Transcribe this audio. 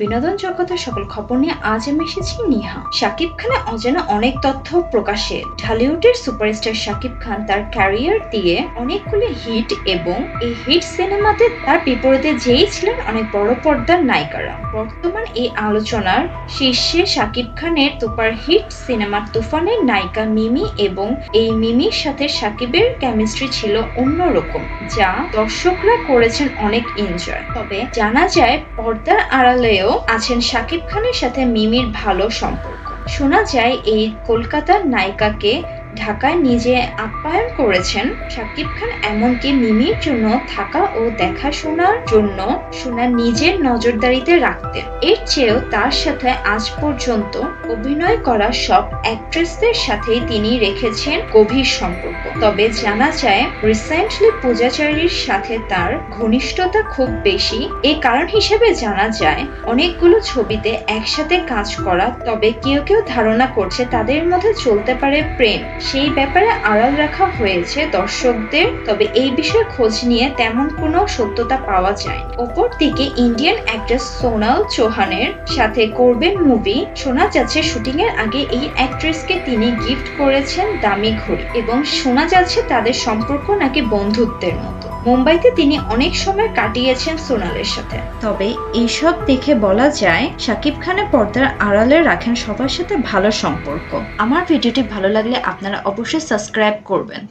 বিনোদন জগতের সকল খবর নিয়ে আজ আমি এসেছি নিহা। শাকিব খানের অজানা অনেক তথ্য প্রকাশে। ঢালিউডের সুপারস্টার শাকিব খান তার ক্যারিয়ার দিয়ে অনেকগুলি হিট এবং এই হিট সিনেমাতে তার বিপরীতে যেই ছিলেন অনেক বড় পর্দার নায়িকারা। বর্তমান এই আলোচনার শীর্ষে শাকিব খানের সুপার হিট সিনেমা তুফানের নায়িকা মিমি এবং এই মিমির সাথে শাকিবের কেমিস্ট্রি ছিল অন্যরকম, যা দর্শকরা করেছেন অনেক এনজয় তবে জানা যায়, পর্দার আড়ালেও আছেন শাকিব খানের সাথে মিমির ভালো সম্পর্ক। শোনা যায় এই কলকাতার নায়িকাকে ঢাকায় নিজে আপ্যায়ন করেছেন শাকিব খান, এমনকি মিমির জন্য থাকা ও দেখাশোনার জন্য সোনা নিজের নজরদারিতে রাখতেন। এর চেয়েও তার সাথে আজ পর্যন্ত অভিনয় করা সব অ্যাক্ট্রেসদের সাথেই তিনি রেখেছেন গভীর সম্পর্ক। তবে জানা যায় রিসেন্টলি পূজাচারীর সাথে তার ঘনিষ্ঠতা খুব বেশি। এ কারণ হিসেবে জানা যায়, অনেকগুলো ছবিতে একসাথে কাজ করা, তবে কেউ কেউ ধারণা করছে তাদের মধ্যে চলতে পারে প্রেম। সেই ব্যাপারে আড়াল রাখা হয়েছে দর্শকদের, তবে এই বিষয়ে খোঁজ নিয়ে তেমন কোনো সত্যতা পাওয়া যায় অপর দিকে ইন্ডিয়ান অ্যাক্ট্রেস সোনাল চৌহানের সাথে করবেন মুভি শোনা যাচ্ছে শুটিং এর আগে এই অ্যাক্ট্রেসকে তিনি গিফট করেছেন দামি ঘড়ি, এবং শোনা যাচ্ছে তাদের সম্পর্ক নাকি বন্ধুত্বের মতো। মুম্বাইতে তিনি অনেক সময় কাটিয়েছেন সোনালের সাথে। তবে এইসব দেখে বলা যায়, শাকিব খানের পর্দার আড়ালে রাখেন সবার সাথে ভালো সম্পর্ক। আমার ভিডিওটি ভালো লাগলে আপনারা অবশ্যই সাবস্ক্রাইব করবেন।